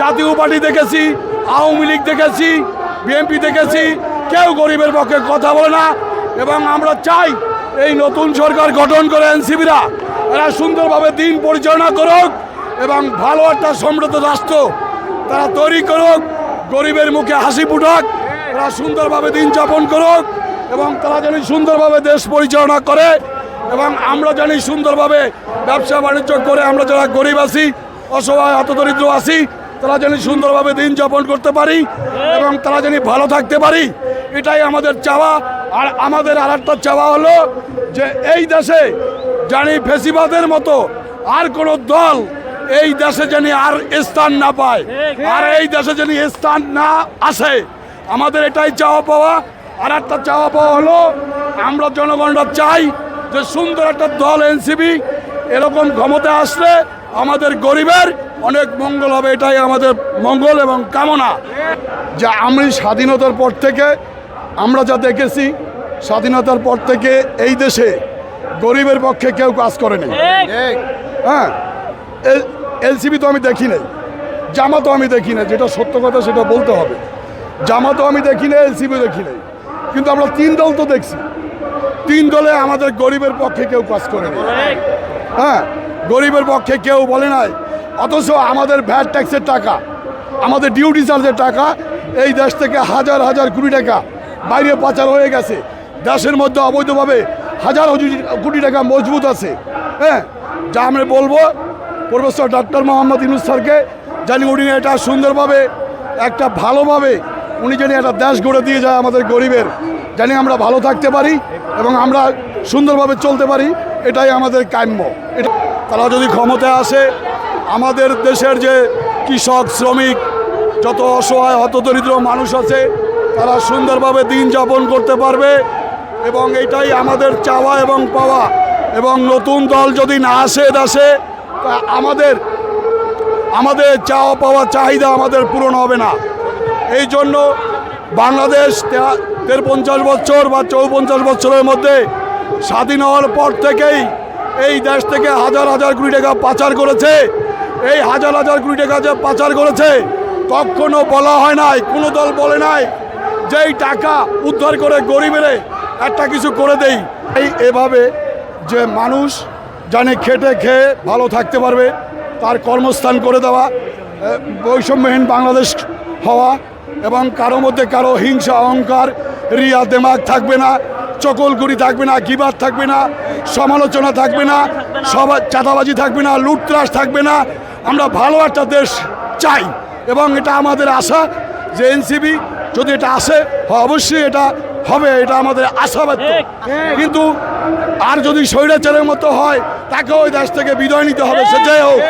জাতীয় পার্টি দেখেছি, আওয়ামী লীগ দেখেছি বিএনপি দেখেছি, কেউ গরিবের পক্ষে কথা বলে না। এবং আমরা চাই এই নতুন সরকার গঠন করে এনসিবিরা এরা সুন্দরভাবে দিন পরিচালনা করুক এবং ভালো একটা সমৃদ্ধ রাষ্ট্র তারা তৈরি করুক, গরিবের মুখে হাসি ফুটাক, তারা সুন্দরভাবে দিন যাপন করুক এবং তারা যেন সুন্দরভাবে দেশ পরিচালনা করে এবং আমরা জানি সুন্দরভাবে ব্যবসা বাণিজ্য করে আমরা যারা গরিব আছি, অসহায় হতদরিদ্র আছি তারা যেন সুন্দরভাবে দিন যাপন করতে পারি এবং তারা যেন ভালো থাকতে পারি, এটাই আমাদের চাওয়া। আর আমাদের আর একটা চাওয়া হলো যে এই দেশে জানি ফেসিবাদের মতো আর কোনো দল এই দেশে যেন আর স্থান না পায়, আর এই দেশে যেন স্থান না আসে। আমাদের এটাই চাওয়া পাওয়া। আর একটা চাওয়া পাওয়া হলো, আমরা জনগণরা চাই যে সুন্দর একটা দল এনসিবি এরকম ক্ষমতা আসলে আমাদের গরিবের অনেক মঙ্গল হবে এটাই আমাদের মঙ্গল এবং কামনা। যে আমি স্বাধীনতার পর থেকে আমরা যা দেখেছি স্বাধীনতার পর থেকে এই দেশে গরিবের পক্ষে কেউ কাজ করেনি হ্যাঁ এলসিবি তো আমি দেখি নাই জামাতও আমি দেখি না যেটা সত্য কথা সেটা বলতে হবে। জামাতও আমি দেখি না এলসিবি দেখি নাই। কিন্তু আমরা তিন দল তো দেখছি তিন দলে আমাদের গরিবের পক্ষে কেউ কাজ করে করেনি হ্যাঁ গরিবের পক্ষে কেউ বলে নাই অথচ আমাদের ভ্যাট ট্যাক্সের টাকা, আমাদের ডিউটি চার্জের টাকা, এই দেশ থেকে হাজার হাজার কোটি টাকা বাইরে পাচার হয়ে গেছে। দেশের মধ্যে অবৈধভাবে হাজার কোটি টাকা মজবুত আছে। হ্যাঁ যা আমরা বলব, প্রফেসর ডক্টর মোহাম্মদ ইনুস স্যারকে জানি উনি এটা সুন্দরভাবে, একটা ভালোভাবে উনি যেন একটা দেশ গড়ে দিয়ে যায় আমাদের গরিবের। জানি আমরা ভালো থাকতে পারি এবং আমরা সুন্দরভাবে চলতে পারি, এটাই আমাদের কাম্য। এটা তারা যদি ক্ষমতায় আসে আমাদের দেশের যে কৃষক, শ্রমিক, যত অসহায়, হতদরিদ্র মানুষ আছে, তারা সুন্দরভাবে দিন যাপন করতে পারবে এবং এটাই আমাদের চাওয়া এবং পাওয়া। এবং নতুন দল যদি না আসে দেশে তা আমাদের আমাদের চাওয়া পাওয়া চাহিদা আমাদের পূরণ হবে না। এই জন্য বাংলাদেশ পঞ্চাশ বছর বা চৌপঞ্চাশ বছরের মধ্যে স্বাধীন হওয়ার পর থেকেই এই দেশ থেকে হাজার হাজার কোটি টাকা পাচার করেছে। এই হাজার হাজার কোটি টাকা যে পাচার করেছে, কখনো বলা হয় নাই, কোনো দল বলে নাই যে এই টাকা উদ্ধার করে গরিবের একটা কিছু করে দেই। এই এভাবে যে মানুষ জানে খেটে খেয়ে ভালো থাকতে পারবে, তার কর্মস্থান করে দেওয়া বৈষম্যহীন বাংলাদেশ হওয়া এবং কারও মধ্যে কারও হিংসা, অহংকার, রিয়া দেমাগ থাকবে না, চকলগুড়ি থাকবে না, গিবাদ থাকবে না, সমালোচনা থাকবে না সবার চাঁদাবাজি থাকবে না লুটত্রাস থাকবে না আমরা ভালো একটা দেশ চাই এবং এটা আমাদের আশা যে এনসিবি যদি এটা আসে অবশ্যই এটা হবে এটা আমাদের আশাবাদ কিন্তু আর যদি স্বৈরাচারের মতো হয় তাকে ওই দেশ থেকে বিদায় নিতে হবে সে যাই হোক।